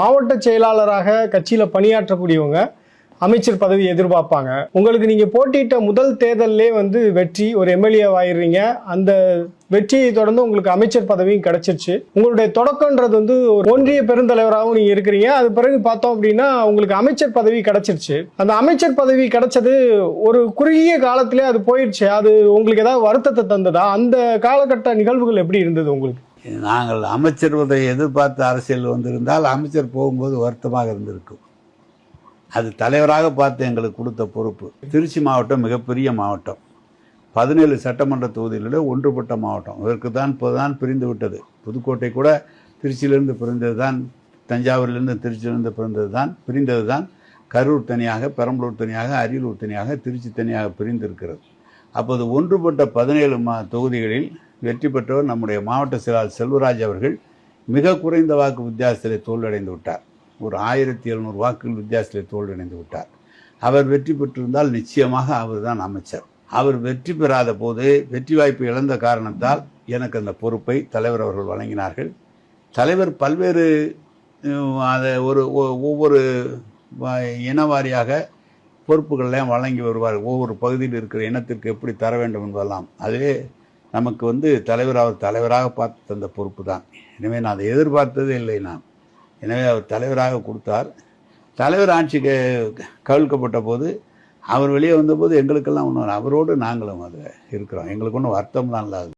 மாவட்ட செயலாளராக கட்சியில் பணியாற்றக்கூடியவங்க அமைச்சர் பதவி எதிர்பார்ப்பாங்க. உங்களுக்கு நீங்கள் போட்டியிட்ட முதல் தேர்தல்லே வந்து வெற்றி ஒரு எம்எல்ஏ ஆயிடுறீங்க. அந்த வெற்றியை தொடர்ந்து உங்களுக்கு அமைச்சர் பதவியும் கிடைச்சிருச்சு. உங்களுடைய தொடக்கம்ன்றது வந்து ஒரு ஒன்றிய பெருந்தலைவராகவும் நீங்கள் இருக்கிறீங்க. அது பிறகு பார்த்தோம் அப்படின்னா உங்களுக்கு அமைச்சர் பதவி கிடைச்சிருச்சு. அந்த அமைச்சர் பதவி கிடைச்சது ஒரு குறுகிய காலத்திலே அது போயிடுச்சு. அது உங்களுக்கு ஏதாவது வருத்தத்தை தந்ததா? அந்த காலகட்ட நிகழ்வுகள் எப்படி இருந்தது உங்களுக்கு? நாங்கள் அமைச்சர் உதவி எதிர்பார்த்து அரசியல் வந்திருந்தால் அமைச்சர் போகும்போது வருத்தமாக இருந்திருக்கும். அது தலைவராக பார்த்து எங்களுக்கு கொடுத்த பொறுப்பு. திருச்சி மாவட்டம் மிகப்பெரிய மாவட்டம். பதினேழு சட்டமன்ற தொகுதிகளில் ஒன்றுபட்ட மாவட்டம். இதற்கு தான் இப்போதான் பிரிந்து விட்டது. புதுக்கோட்டை கூட திருச்சியிலிருந்து பிரிந்தது தான் தஞ்சாவூரிலிருந்து திருச்சியிலிருந்து பிரிந்தது தான் பிரிந்தது தான் கரூர் தனியாக பெரம்பலூர் தனியாக அரியலூர் தனியாக திருச்சி தனியாக பிரிந்திருக்கிறது. அப்போது ஒன்றுபட்ட பதினேழு மா தொகுதிகளில் வெற்றி பெற்றவர் நம்முடைய மாவட்ட செயலாளர் செல்வராஜ் அவர்கள் மிக குறைந்த வாக்கு வித்தியாசத்திலே தோல்வியடைந்து விட்டார். ஒரு ஆயிரத்தி எழுநூறு வாக்குகள் வித்தியாசத்திலே தோல்வியடைந்து விட்டார். அவர் வெற்றி பெற்றிருந்தால் நிச்சயமாக அவர் தான் அமைச்சர். அவர் வெற்றி பெறாத போது வெற்றி வாய்ப்பு இழந்த காரணத்தால் எனக்கு அந்த பொறுப்பை தலைவர் அவர்கள் வழங்கினார்கள். தலைவர் பல்வேறு அதை ஒரு ஒ- ஒவ்வொரு இனவாரியாக பொறுப்புகள்லாம் வழங்கி வருவார். ஒவ்வொரு பகுதியில் இருக்கிற இனத்திற்கு எப்படி தர வேண்டும் என்பதெல்லாம். அதுவே நமக்கு வந்து தலைவர் அவர் தலைவராக பார்த்து தந்த பொறுப்பு தான். எனவே நான் அதை எதிர்பார்த்ததே இல்லை நான். எனவே அவர் தலைவராக கொடுத்தார். தலைவர் ஆட்சிக்கு கவிழ்க்கப்பட்ட போது அவர் வெளியே வந்தபோது எங்களுக்கெல்லாம் ஒன்றும் அவரோடு நாங்களும் அது இருக்கிறோம். எங்களுக்கு ஒன்றும் வருத்தம்லாம் இல்லாது.